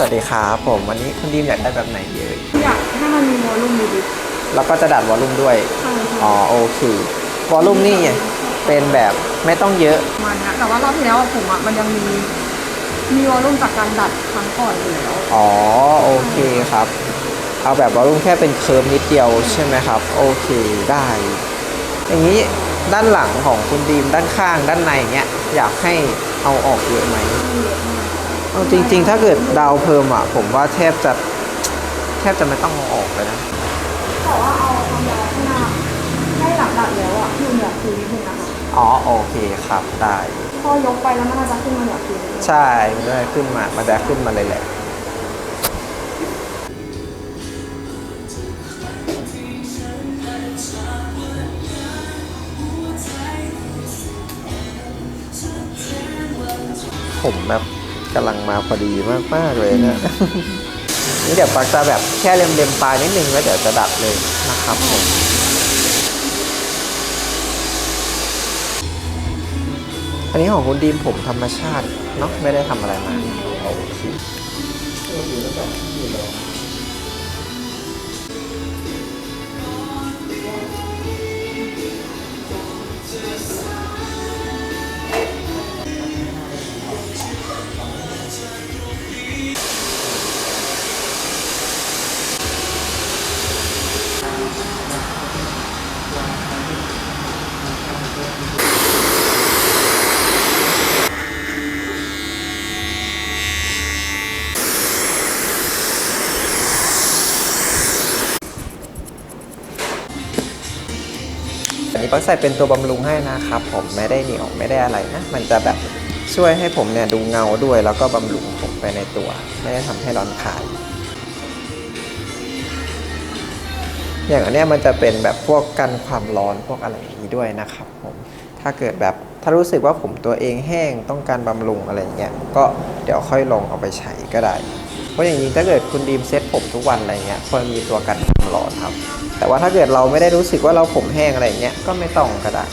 สวัสดีครับผมวันนี้คุณดีมอยากได้แบบไหนเอ่ยอยากให้มันมีวอลลุ่มดีแล้วก็จะดัดวอลลุ่มด้วย ๆใช่ใช่อ๋อโอเควอลลุ่มนี่เป็นแบบไม่ต้องเยอะ ประมาณเนี้ยแต่ว่ารอบที่แล้วอะผมอะมันยังมีมีวอลลุ่มจากการดัดครั้งก่อนอยู่แล้วอ๋อโอเคครับ เอาแบบวอลลุ่มแค่เป็นเคิร์ฟนิดเดียวใช่ไหมครับโอเคได้ อย่างนี้ด้านหลังของคุณดีมด้านข้างด้านในเนี้ยอยากให้เอาออกเยอะไหมเอา จริง ๆ ถ้าเกิดดาวเพิ่มอะ ผมว่าแทบจะแทบจะไม่ต้องเอาออกเลยนะ แต่ว่าเอาความยาวข้างหน้าให้หลังดัดแล้วอะอยู่เหนือคิ้วนิดนึงนะคะอ๋อโอเคครับได้ พอยกไปแล้วมันน่าจะขึ้นมาเหนือคิ้วนิดนึงใช่มันจะขึ้นมา มันจะขึ้นมาเลยแหละ ผมแบบ กำลังมาพอดีมาก ๆ เลยเนะนี่เดี๋ยวปักจะแบบแค่เล็มๆปลายนิดนึงแล้วเดี๋ยวจะดัดเลยนะครับผมอันนี้ของคุณดีมผมธรรมชาติเนาะไม่ได้ทำอะไรมาโอเค อันนี้ปักใส่เป็นตัวบำรุงให้นะครับ ผมไม่ได้เหนียวไม่ได้อะไรนะ มันจะแบบช่วยให้ผมเนี่ยดูเงาด้วยแล้วก็บำรุงผมไปในตัว ไม่ได้ทำให้ร้อนขาย อย่างอันเนี้ยมันจะเป็นแบบพวกกันความร้อนพวกอะไรอย่างนี้ด้วยนะครับผมถ้าเกิดแบบถ้ารู้สึกว่าผมตัวเองแห้งต้องการบำรุงอะไรอย่างเงี้ยก็เดี๋ยวค่อยลองเอาไปใช้ก็ได้ เพราะอย่างนี้ถ้าเกิดคุณดีมเซ็ตผมทุกวันอะไรเงี้ยควรมีตัวกันความร้อนครับ แต่ว่าถ้าเกิดเราไม่ได้รู้สึกว่าเราผมแห้งอะไรเงี้ยก็ไม่ต้องก็ได้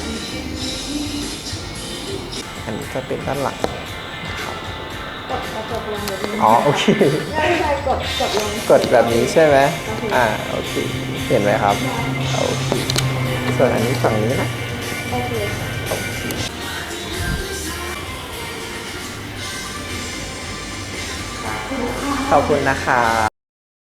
อันนี้จะเป็นด้านหลังกดกระจกลงนิดนึงอ๋อโอเคไม่ใช่กดกดลง กดแบบนี้ใช่ไหมโอเคอ่าโอเค เห็นไหมครับโอเคส่วนอันนี้ฝั่งนี้นะโอเคขอบคุณนะคะ